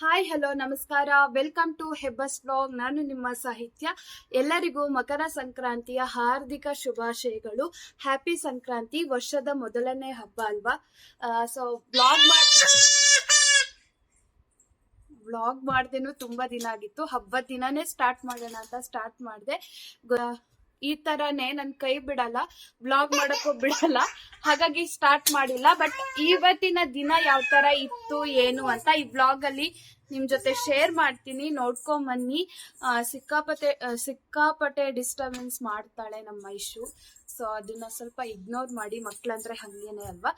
Hi hello ನಮಸ್ಕಾರ. Welcome to ಹೆಬ್ಬಸ್ blog ನಾನು ನಿಮ್ಮ ಸಾಹಿತ್ಯ. ಎಲ್ಲರಿಗೂ ಮಕರ ಸಂಕ್ರಾಂತಿಯ ಹಾರ್ದಿಕ ಶುಭಾಶಯಗಳು. ಹ್ಯಾಪಿ ಸಂಕ್ರಾಂತಿ. ವರ್ಷದ ಮೊದಲನೇ ಹಬ್ಬ ಅಲ್ವಾ? ಸೊ ಬ್ಲಾಗ್ ಬ್ಲಾಗ್ ಮಾಡ್ದೇನು ತುಂಬಾ ದಿನ ಆಗಿತ್ತು. ಹಬ್ಬದ ದಿನನೇ ಸ್ಟಾರ್ಟ್ ಮಾಡೋಣ ಅಂತ ಸ್ಟಾರ್ಟ್ ಮಾಡಿದೆ. ಈ ತರನೇ ನನ್ ಕೈ ಬಿಡಲ್ಲ ಬ್ಲಾಗ್ ಮಾಡಕ್ಕೂ ಬಿಡಲ್ಲ, ಹಾಗಾಗಿ ಸ್ಟಾರ್ಟ್ ಮಾಡಿಲ್ಲ. ಬಟ್ ಇವತ್ತಿನ ದಿನ ಯಾವ ತರ ಇತ್ತು, ಏನು ಅಂತ ಈ ಬ್ಲಾಗ್ ಅಲ್ಲಿ ನಿಮ್ ಜೊತೆ ಶೇರ್ ಮಾಡ್ತೀನಿ. ನೋಡ್ಕೊಂಡ್ ಬನ್ನಿ. ಸಿಕ್ಕಾಪಟ್ಟೆ ಸಿಕ್ಕಾಪಟ್ಟೆ ಡಿಸ್ಟರ್ಬೆನ್ಸ್ ಮಾಡ್ತಾಳೆ ನಮ್ಮ ಇಶು ಸೊ ಅದನ್ನ ಸ್ವಲ್ಪ ಇಗ್ನೋರ್ ಮಾಡಿ, ಮಕ್ಳಂದ್ರೆ ಹಂಗೇನೆ ಅಲ್ವಾ?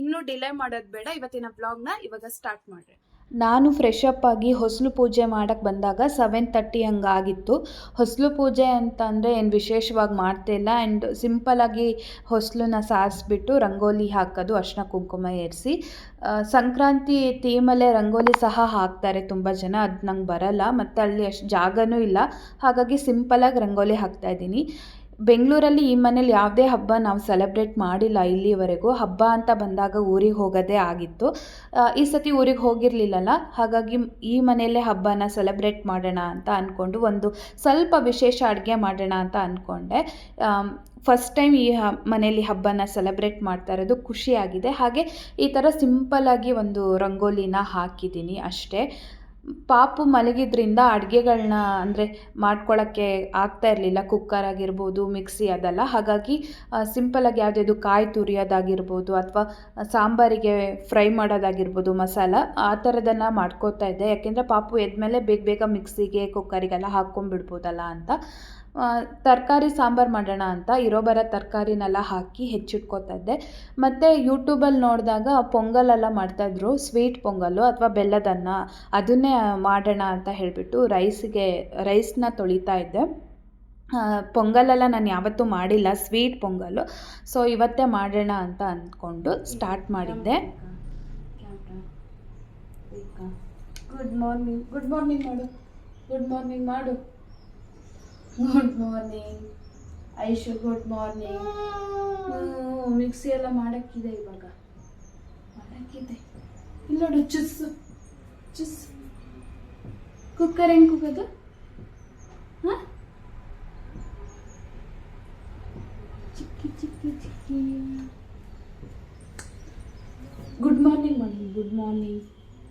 ಇನ್ನು ಡಿಲೇ ಮಾಡೋದು ಬೇಡ. ಇವತ್ತಿನ ಬ್ಲಾಗ್ನ ಇವಾಗ ಸ್ಟಾರ್ಟ್ ಮಾಡ್ರಿ. ನಾನು ಫ್ರೆಶ್ ಆಗಿ ಹೊಸಲು ಪೂಜೆ ಮಾಡಕ್ಕೆ ಬಂದಾಗ ಸೆವೆನ್ ತರ್ಟಿ ಹಂಗೆ ಆಗಿತ್ತು ಹೊಸಲು ಪೂಜೆ ಅಂತ ಅಂದರೆ ಏನು ವಿಶೇಷವಾಗಿ ಮಾಡ್ತಿಲ್ಲ ಆ್ಯಂಡ್ ಸಿಂಪಲಾಗಿ ಹೊಸಲನ್ನ ಸಾರಿಸ್ಬಿಟ್ಟು ರಂಗೋಲಿ ಹಾಕೋದು, ಅರ್ಶಿನ ಕುಂಕುಮ ಏರಿಸಿ. ಸಂಕ್ರಾಂತಿ ಥೀಮಲ್ಲೇ ರಂಗೋಲಿ ಸಹ ಹಾಕ್ತಾರೆ ತುಂಬ ಜನ, ಅದು ನಂಗೆ ಬರಲ್ಲ. ಮತ್ತು ಅಲ್ಲಿ ಅಷ್ಟು ಜಾಗನೂ ಇಲ್ಲ. ಹಾಗಾಗಿ ಸಿಂಪಲಾಗಿ ರಂಗೋಲಿ ಹಾಕ್ತಾ ಇದ್ದೀನಿ. ಬೆಂಗಳೂರಲ್ಲಿ ಈ ಮನೇಲಿ ಯಾವುದೇ ಹಬ್ಬ ನಾವು ಸೆಲೆಬ್ರೇಟ್ ಮಾಡಿಲ್ಲ ಇಲ್ಲಿವರೆಗೂ. ಹಬ್ಬ ಅಂತ ಬಂದಾಗ ಊರಿಗೆ ಹೋಗೋದೇ ಆಗಿತ್ತು. ಈ ಸತಿ ಊರಿಗೆ ಹೋಗಿರಲಿಲ್ಲಲ್ಲ? ಹಾಗಾಗಿ ಈ ಮನೆಯಲ್ಲೇ ಹಬ್ಬನ ಸೆಲೆಬ್ರೇಟ್ ಮಾಡೋಣ ಅಂತ ಅಂದ್ಕೊಂಡು ಒಂದು ಸ್ವಲ್ಪ ವಿಶೇಷ ಅಡುಗೆ ಮಾಡೋಣ ಅಂತ ಅಂದ್ಕೊಂಡೆ ಫಸ್ಟ್ ಟೈಮ್ ಈ ಹ ಮನೇಲಿ ಹಬ್ಬನ ಸೆಲೆಬ್ರೇಟ್ ಮಾಡ್ತಾ ಇರೋದು ಖುಷಿಯಾಗಿದೆ. ಹಾಗೆ ಈ ಥರ ಸಿಂಪಲ್ಲಾಗಿ ಒಂದು ರಂಗೋಲಿನ ಹಾಕಿದ್ದೀನಿ ಅಷ್ಟೇ. ಪಾಪು ಮಲಗಿದ್ರಿಂದ ಅಡುಗೆಗಳನ್ನ ಅಂದರೆ ಮಾಡ್ಕೊಳ್ಳೋಕ್ಕೆ ಆಗ್ತಾ ಇರಲಿಲ್ಲ. ಕುಕ್ಕರ್ ಆಗಿರ್ಬೋದು ಮಿಕ್ಸಿ ಅದೆಲ್ಲ. ಹಾಗಾಗಿ ಸಿಂಪಲಾಗಿ ಯಾವುದ್ಯಾವುದು ಕಾಯಿ ತುರಿಯೋದಾಗಿರ್ಬೋದು ಅಥವಾ ಸಾಂಬಾರಿಗೆ ಫ್ರೈ ಮಾಡೋದಾಗಿರ್ಬೋದು ಮಸಾಲ, ಆ ಥರದನ್ನು ಮಾಡ್ಕೋತಾ ಇದ್ದೆ. ಯಾಕೆಂದರೆ ಪಾಪು ಎದ್ದ ಮೇಲೆ ಬೇಗ ಬೇಗ ಮಿಕ್ಸಿಗೆ ಕುಕ್ಕರಿಗೆಲ್ಲ ಹಾಕ್ಕೊಂಡ್ಬಿಡ್ಬೋದಲ್ಲ ಅಂತ. ತರಕಾರಿ ಸಾಂಬಾರು ಮಾಡೋಣ ಅಂತ ಇರೋ ಬರೋ ತರಕಾರಿನೆಲ್ಲ ಹಾಕಿ ಹೆಚ್ಚಿಟ್ಕೋತಾ ಇದ್ದೆ. ಮತ್ತು ಯೂಟ್ಯೂಬಲ್ಲಿ ನೋಡಿದಾಗ ಪೊಂಗಲೆಲ್ಲ ಮಾಡ್ತಾಯಿದ್ರು ಸ್ವೀಟ್ ಪೊಂಗಲ್ಲು ಅಥವಾ ಬೆಲ್ಲದನ್ನ ಅದನ್ನೇ ಮಾಡೋಣ ಅಂತ ಹೇಳಿಬಿಟ್ಟು ರೈಸ್ಗೆ ರೈಸ್ನ ತೊಳಿತಾ ಇದ್ದೆ. ಪೊಂಗಲೆಲ್ಲ ನಾನು ಯಾವತ್ತೂ ಮಾಡಿಲ್ಲ. ಸ್ವೀಟ್ ಪೊಂಗಲ್ಲು ಸೊ ಇವತ್ತೇ ಮಾಡೋಣ ಅಂತ ಅಂದ್ಕೊಂಡು ಸ್ಟಾರ್ಟ್ ಮಾಡಿದ್ದೆ. ಗುಡ್ ಮಾರ್ನಿಂಗ್ ಗುಡ್ ಮಾರ್ನಿಂಗ್ ಮಾಡು ಗುಡ್ ಮಾರ್ನಿಂಗ್ ಮಾಡು. Good morning Aishu good morning mixie ಎಲ್ಲ ಮಾಡಕ್ಕಿದೆ ಇವಾಗ. ಮಾಡಕ್ಕಿದೆ. ಇಲ್ಲ ನೋಡು ಚುಸ್ ಚುಸ್ ಕುಕ್ಕರ್ ಹೆಂಗ್ ಕುಗೋದು ಹಾಂ? ಚಿಕ್ಕಿ ಚಿಕ್ಕಿ ಚಿಕ್ಕಿ. ಗುಡ್ ಮಾರ್ನಿಂಗ್ ಮಾಡಿ ಗುಡ್ ಮಾರ್ನಿಂಗ್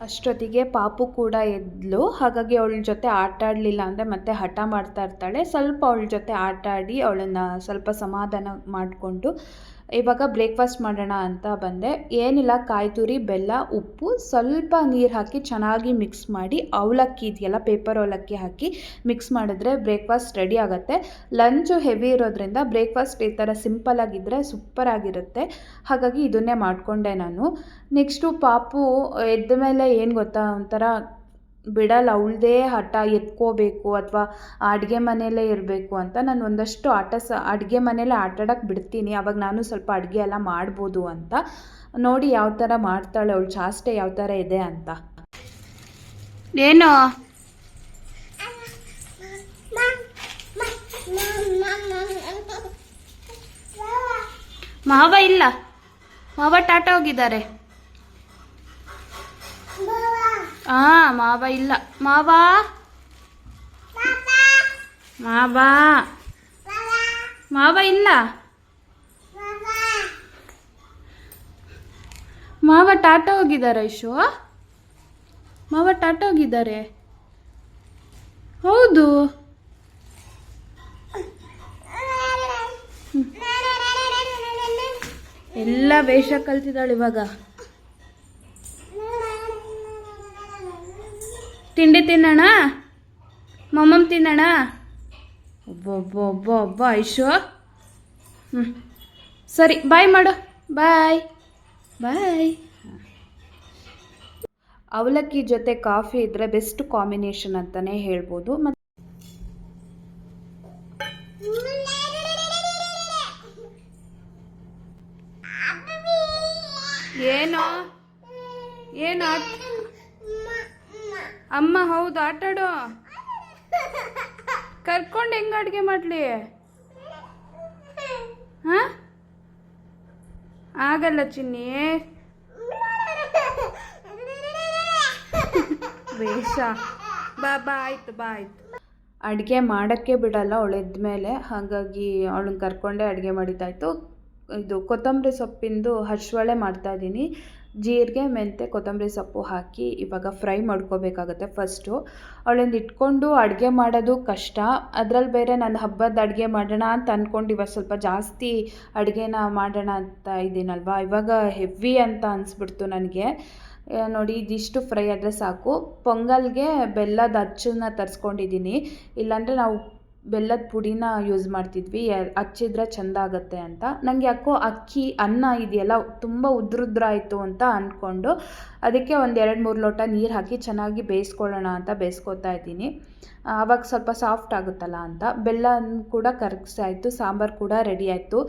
ಅಷ್ಟೊತ್ತಿಗೆ ಪಾಪು ಕೂಡ ಎದ್ಲು. ಹಾಗಾಗಿ ಅವಳ ಜೊತೆ ಆಟ ಆಡಲಿಲ್ಲ ಅಂದರೆ ಮತ್ತೆ ಹಠ ಮಾಡ್ತಾ ಇರ್ತಾಳೆ. ಸ್ವಲ್ಪ ಅವಳ ಜೊತೆ ಆಟ ಆಡಿ ಅವಳನ್ನು ಸ್ವಲ್ಪ ಸಮಾಧಾನ ಮಾಡಿಕೊಂಡು ಇವಾಗ ಬ್ರೇಕ್ಫಾಸ್ಟ್ ಮಾಡೋಣ ಅಂತ ಬಂದೆ. ಏನಿಲ್ಲ ಕಾಯಿ ತುರಿ ಬೆಲ್ಲ, ಉಪ್ಪು, ಸ್ವಲ್ಪ ನೀರು ಹಾಕಿ ಚೆನ್ನಾಗಿ ಮಿಕ್ಸ್ ಮಾಡಿ ಅವಲಕ್ಕಿ ಇದೆಯಲ್ಲ ಪೇಪರ್ ಅವಲಕ್ಕಿ ಹಾಕಿ ಮಿಕ್ಸ್ ಮಾಡಿದ್ರೆ ಬ್ರೇಕ್ಫಾಸ್ಟ್ ರೆಡಿ ಆಗುತ್ತೆ. ಲಂಚು ಹೆವಿ ಇರೋದ್ರಿಂದ ಬ್ರೇಕ್ಫಾಸ್ಟ್ ಈ ಥರ ಸಿಂಪಲ್ ಆಗಿದ್ದರೆ ಸೂಪರ್ ಆಗಿರುತ್ತೆ. ಹಾಗಾಗಿ ಇದನ್ನೇ ಮಾಡಿಕೊಂಡೆ ನಾನು. ನೆಕ್ಸ್ಟು ಪಾಪು ಎದ್ದ ಮೇಲೆ ಏನು ಗೊತ್ತಾ ಒಂಥರ ಬಿಡಲ್ಲ ಅವಳದೇ ಹಠ ಎತ್ಕೋಬೇಕು ಅಥವಾ ಅಡುಗೆ ಮನೆಯಲ್ಲೇ ಇರಬೇಕು ಅಂತ ನಾನು ಒಂದಷ್ಟು ಆಟ ಸ, ಅಡುಗೆ ಮನೆಯಲ್ಲೇ ಆಟ ಆಡೋಕ್ಕೆ ಬಿಡ್ತೀನಿ. ಅವಾಗ ನಾನು ಸ್ವಲ್ಪ ಅಡುಗೆ ಎಲ್ಲ ಮಾಡ್ಬೋದು ಅಂತ. ನೋಡಿ ಯಾವ ಥರ ಮಾಡ್ತಾಳೆ, ಅವಳು ಚಾಷ್ಟೆ ಯಾವ ಥರ ಇದೆ ಅಂತ. ಏನು? ಮಾವ ಇಲ್ಲ. ಮಾವ ಟಾಟಾ ಹೋಗಿದ್ದಾರೆ. ಆ, ಮಾವ ಇಲ್ಲ. ಮಾವ? ಮಾವ. ಮಾವ ಇಲ್ಲ? ಮಾವ ಟಾಟ ಹೋಗಿದ್ದಾರೆ ಐಶು ಮಾವ ಟಾಟ ಹೋಗಿದ್ದಾರೆ. ಹೌದು. ಎಲ್ಲ ವೇಷ ಕಲ್ತಿದ್ದಾಳೆ ಇವಾಗ. ತಿಂಡಿ ತಿನ್ನೋಣ ಮಮ್ಮಮ್ ತಿನ್ನೋಣ ಒಬ್ಬ ಒಬ್ಬ ಒಬ್ಬ ಒಬ್ಬ ಐಶು. ಹ್ಞೂ ಸರಿ ಬಾಯ್ ಮಾಡು. ಬಾಯ್. ಬಾಯ್. ಅವಲಕ್ಕಿ ಜೊತೆ ಕಾಫಿ ಇದ್ದರೆ ಬೆಸ್ಟ್ ಕಾಂಬಿನೇಷನ್ ಅಂತಲೇ ಹೇಳ್ಬೋದು. ಮತ್ತು ಏನು ಏನು ಅಮ್ಮ, ಹೌದು, ಆಟಾಡು. ಕರ್ಕೊಂಡು ಹೆಂಗೆ ಅಡುಗೆ ಮಾಡಲಿ? ಹಾಂ? ಆಗಲ್ಲ ಚಿನ್ನಿ. ವೇಷ. ಬಾ ಬಾ, ಆಯ್ತು ಬಾ, ಆಯ್ತು. ಅಡುಗೆ ಮಾಡೋಕ್ಕೆ ಬಿಡಲ್ಲ ಅವಳು ಮೇಲೆ. ಹಾಗಾಗಿ ಅವಳನ್ನ ಕರ್ಕೊಂಡೇ ಅಡುಗೆ ಮಾಡಿದ್ದಾಯಿತು. ಇದು ಕೊತ್ತಂಬರಿ ಸೊಪ್ಪಿಂದು ಹಶ್ವಳೆ ಮಾಡ್ತಾಯಿದ್ದೀನಿ ಜೀರಿಗೆ ಮೆಂತೆ ಕೊತ್ತಂಬರಿ ಸೊಪ್ಪು ಹಾಕಿ ಇವಾಗ ಫ್ರೈ ಮಾಡ್ಕೋಬೇಕಾಗತ್ತೆ ಫಸ್ಟು ಅವಳೊಂದು ಇಟ್ಕೊಂಡು ಅಡುಗೆ ಮಾಡೋದು ಕಷ್ಟ. ಅದರಲ್ಲಿ ಬೇರೆ ನಾನು ಹಬ್ಬದ ಅಡುಗೆ ಮಾಡೋಣ ಅಂತ ಅಂದ್ಕೊಂಡು ಇವಾಗ ಸ್ವಲ್ಪ ಜಾಸ್ತಿ ಅಡುಗೆನ ಮಾಡೋಣ ಅಂತ ಇದ್ದೀನಲ್ವಾ? ಇವಾಗ ಹೆವಿ ಅಂತ ಅನಿಸ್ಬಿಡ್ತು ನನಗೆ. ನೋಡಿ ಇದಿಷ್ಟು ಫ್ರೈ ಆದರೆ ಸಾಕು. ಪೊಂಗಲ್ಗೆ ಬೆಲ್ಲದ ಅಚ್ಚನ್ನ ತರಿಸ್ಕೊಂಡಿದ್ದೀನಿ. ಇಲ್ಲಾಂದರೆ ನಾವು ಬೆಲ್ಲದ ಪುಡಿನ ಯೂಸ್ ಮಾಡ್ತಿದ್ವಿ. ಹಚ್ಚಿದ್ರೆ ಚೆಂದ ಆಗುತ್ತೆ ಅಂತ. ನನಗೆ ಯಾಕೋ ಅಕ್ಕಿ, ಅನ್ನ ಇದೆಯಲ್ಲ, ತುಂಬ ಉದ್ರುದ್ರ ಆಯಿತು ಅಂತ ಅಂದ್ಕೊಂಡು ಅದಕ್ಕೆ ಒಂದು ಎರಡು ಮೂರು ಲೋಟ ನೀರು ಹಾಕಿ ಚೆನ್ನಾಗಿ ಬೇಯಿಸ್ಕೊಳ್ಳೋಣ ಅಂತ ಬೇಯಿಸ್ಕೊತಾ ಇದ್ದೀನಿ. ಆವಾಗ ಸ್ವಲ್ಪ ಸಾಫ್ಟ್ ಆಗುತ್ತಲ್ಲ ಅಂತ. ಬೆಲ್ಲ ಕೂಡ ಕರಗಿಸಾಯಿತು ಸಾಂಬಾರು ಕೂಡ ರೆಡಿ ಆಯಿತು.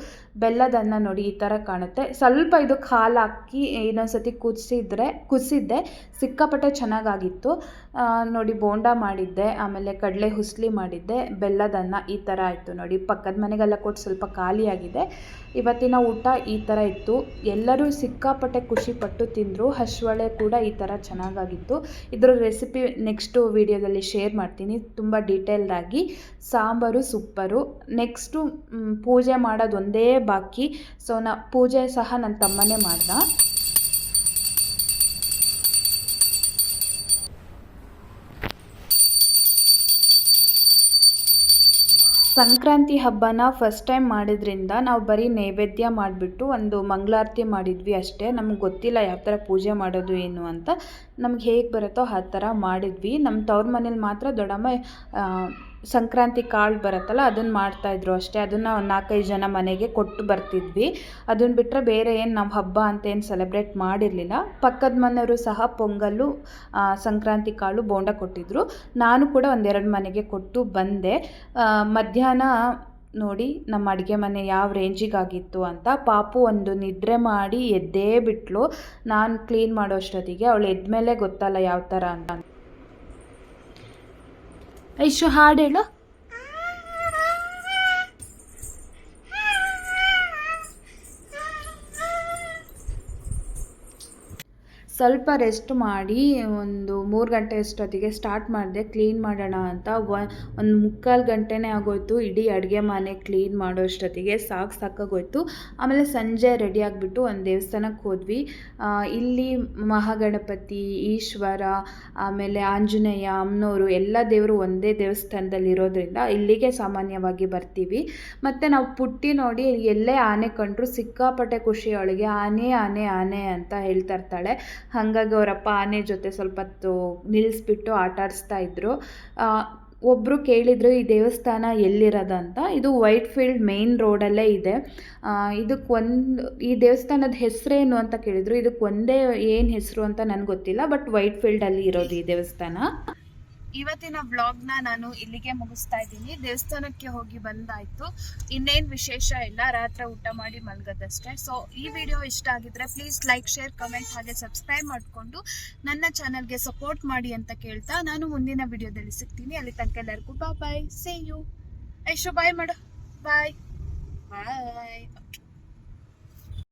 ಬೆಲ್ಲದನ್ನ ನೋಡಿ ಈ ಥರ ಕಾಣುತ್ತೆ. ಸ್ವಲ್ಪ ಇದು ಕಾಲು ಹಾಕಿ ಇನ್ನೊಂದ್ಸತಿ ಕುದಿಸಿದ್ರೆ, ಕುದಿಸಿದ್ದೆ, ಸಿಕ್ಕಾಪಟ್ಟೆ ಚೆನ್ನಾಗಾಗಿತ್ತು. ನೋಡಿ, ಬೋಂಡ ಮಾಡಿದ್ದೆ, ಆಮೇಲೆ ಕಡಲೆ ಹುಸ್ಲಿ ಮಾಡಿದ್ದೆ ಬೆಲ್ಲದ ಅನ್ನ ಈ ಥರ ಆಯಿತು ನೋಡಿ. ಪಕ್ಕದ ಮನೆಗೆಲ್ಲ ಕೊಟ್ಟು ಸ್ವಲ್ಪ ಖಾಲಿಯಾಗಿದೆ. ಇವತ್ತಿನ ಊಟ ಈ ಥರ ಇತ್ತು. ಎಲ್ಲರೂ ಸಿಕ್ಕಾಪಟ್ಟೆ ಖುಷಿಪಟ್ಟು ತಿಂದರು. ಹಶ್ವಳೆ ಕೂಡ ಈ ಥರ ಚೆನ್ನಾಗಾಗಿತ್ತು. ಇದರ ರೆಸಿಪಿ ನೆಕ್ಸ್ಟು ವಿಡಿಯೋದಲ್ಲಿ ಶೇರ್ ಮಾಡ್ತೀನಿ. ತುಂಬ ಡೀಟೇಲ್ಡಾಗಿ ಸಾಂಬಾರು ಸೂಪರು. ನೆಕ್ಸ್ಟು ಪೂಜೆ ಮಾಡೋದು ಒಂದೇ ಬಾಕಿ. ಸೊ ನಾ, ಪೂಜೆ ಸಹ ನನ್ನ ತಮ್ಮನೇ ಮಾಡ್ದ. ಸಂಕ್ರಾಂತಿ ಹಬ್ಬನ ಫಸ್ಟ್ ಟೈಮ್ ಮಾಡಿದ್ರಿಂದ ನಾವು ಬರೀ ನೈವೇದ್ಯ ಮಾಡಿಬಿಟ್ಟು ಒಂದು ಮಂಗಳಾರತಿ ಮಾಡಿದ್ವಿ ಅಷ್ಟೇ. ನಮ್ಗೆ ಗೊತ್ತಿಲ್ಲ ಯಾವ ಥರ ಪೂಜೆ ಮಾಡೋದು ಏನು ಅಂತ. ನಮ್ಗೆ ಹೇಗೆ ಬರುತ್ತೋ ಆ ಥರ ಮಾಡಿದ್ವಿ. ನಮ್ಮ ತವ್ರ ಮನೇಲಿ ಮಾತ್ರ ದೊಡ್ಡಮ್ಮ ಸಂಕ್ರಾಂತಿ ಕಾಳು ಬರುತ್ತಲ್ಲ, ಅದನ್ನು ಮಾಡ್ತಾಯಿದ್ರು ಅಷ್ಟೇ. ಅದನ್ನು ಒಂದು ನಾಲ್ಕೈದು ಜನ ಮನೆಗೆ ಕೊಟ್ಟು ಬರ್ತಿದ್ವಿ. ಅದನ್ನು ಬಿಟ್ಟರೆ ಬೇರೆ ಏನು ನಾವು ಹಬ್ಬ ಅಂತ ಏನು ಸೆಲೆಬ್ರೇಟ್ ಮಾಡಿರಲಿಲ್ಲ. ಪಕ್ಕದ ಮನೆಯವರು ಸಹ ಪೊಂಗಲ್ಲು ಸಂಕ್ರಾಂತಿ ಕಾಳು ಬೋಂಡ ಕೊಟ್ಟಿದ್ದರು ನಾನು ಕೂಡ ಒಂದೆರಡು ಮನೆಗೆ ಕೊಟ್ಟು ಬಂದೆ. ಮಧ್ಯಾಹ್ನ ನೋಡಿ ನಮ್ಮ ಅಡುಗೆ ಮನೆ ಯಾವ ರೇಂಜಿಗಾಗಿತ್ತು ಅಂತ ಪಾಪು ಒಂದು ನಿದ್ರೆ ಮಾಡಿ ಎದ್ದೇ ಬಿಟ್ಲು. ನಾನು ಕ್ಲೀನ್ ಮಾಡೋ ಅಷ್ಟೊತ್ತಿಗೆ, ಅವಳು ಎದ್ಮೇಲೆ ಗೊತ್ತಲ್ಲ ಯಾವ ಥರ ಅಂತ. ಐಶು ಹಾಡು ಹೇಳು. ಸ್ವಲ್ಪ ರೆಸ್ಟ್ ಮಾಡಿ ಒಂದು ಮೂರು ಗಂಟೆ ಅಷ್ಟೊತ್ತಿಗೆ ಸ್ಟಾರ್ಟ್ ಮಾಡಿದೆ. ಕ್ಲೀನ್ ಮಾಡೋಣ ಅಂತ ಒಂದು ಮುಕ್ಕಾಲು ಗಂಟೆನೇ ಆಗೋಯ್ತು. ಇಡೀ ಅಡುಗೆ ಮನೆ ಕ್ಲೀನ್ ಮಾಡೋ ಅಷ್ಟೊತ್ತಿಗೆ ಸಾಕು ಸಾಕಾಗೋಯ್ತು. ಆಮೇಲೆ ಸಂಜೆ ರೆಡಿ ಆಗಿಬಿಟ್ಟು ಒಂದು ದೇವಸ್ಥಾನಕ್ಕೆ ಹೋದ್ವಿ. ಇಲ್ಲಿ ಮಹಾಗಣಪತಿ, ಈಶ್ವರ, ಆಮೇಲೆ ಆಂಜನೇಯ ಅಮ್ಮನವರು ಎಲ್ಲ ದೇವರು ಒಂದೇ ದೇವಸ್ಥಾನದಲ್ಲಿ ಇರೋದ್ರಿಂದ ಇಲ್ಲಿಗೆ ಸಾಮಾನ್ಯವಾಗಿ ಬರ್ತೀವಿ. ಮತ್ತು ನಾವು ಪುಟ್ಟಿ ನೋಡಿ ಎಲ್ಲೇ ಆನೆ ಕಂಡ್ರು ಸಿಕ್ಕಾಪಟ್ಟೆ ಖುಷಿಯೊಳಗೆ ಆನೆ ಆನೆ ಆನೆ ಅಂತ ಹೇಳ್ತಾ ಇರ್ತಾಳೆ. ಹಾಗಾಗಿ ಅವರಪ್ಪ ಆನೆ ಜೊತೆ ಸ್ವಲ್ಪ ಹೊತ್ತು ನಿಲ್ಲಿಸ್ಬಿಟ್ಟು ಆಟ ಆಡಿಸ್ತಾ ಇದ್ರು. ಆ, ಒಬ್ಬರು ಕೇಳಿದರು ಈ ದೇವಸ್ಥಾನ ಎಲ್ಲಿರೋದಂತ? ಇದು ವೈಟ್ ಫೀಲ್ಡ್ ಮೇನ್ ರೋಡಲ್ಲೇ ಇದೆ. ಇದಕ್ಕೆ ಒಂದು ಈ ದೇವಸ್ಥಾನದ ಹೆಸರೇನು ಅಂತ ಕೇಳಿದರು. ಇದಕ್ಕೆ ಒಂದೇ ಏನು ಹೆಸರು ಅಂತ ನನಗೆ ಗೊತ್ತಿಲ್ಲ ಬಟ್ ವೈಟ್ ಫೀಲ್ಡಲ್ಲಿ ಇರೋದು ಈ ದೇವಸ್ಥಾನ. ಇವತ್ತಿನ ವ್ಲಾಗ್ನ ನಾನು ಇಲ್ಲಿಗೆ ಮುಗಿಸ್ತಾ ಇದ್ದೀನಿ. ದೇವಸ್ಥಾನಕ್ಕೆ ಹೋಗಿ ಬಂದಾಯ್ತು. ಇನ್ನೇನ್ ವಿಶೇಷ ಇಲ್ಲ. ರಾತ್ರಿ ಊಟ ಮಾಡಿ ಮಲ್ಗದಷ್ಟೇ. ಸೊ ಈ ವಿಡಿಯೋ ಇಷ್ಟ ಆಗಿದ್ರೆ ಪ್ಲೀಸ್ ಲೈಕ್ ಶೇರ್ ಕಮೆಂಟ್ ಹಾಗೆ ಸಬ್ಸ್ಕ್ರೈಬ್ ಮಾಡಿಕೊಂಡು ನನ್ನ ಚಾನಲ್ಗೆ ಸಪೋರ್ಟ್ ಮಾಡಿ ಅಂತ ಕೇಳ್ತಾ ನಾನು ಮುಂದಿನ ವಿಡಿಯೋದಲ್ಲಿ ಸಿಗ್ತೀನಿ. ಅಲ್ಲಿ ತನಕ ಎಲ್ಲರಿಗೂ ಬಾ ಬಾಯ್ ಸೇ ಯು ಐಶು ಬಾಯ್ ಮಾಡು. ಬಾಯ್ ಬಾಯ್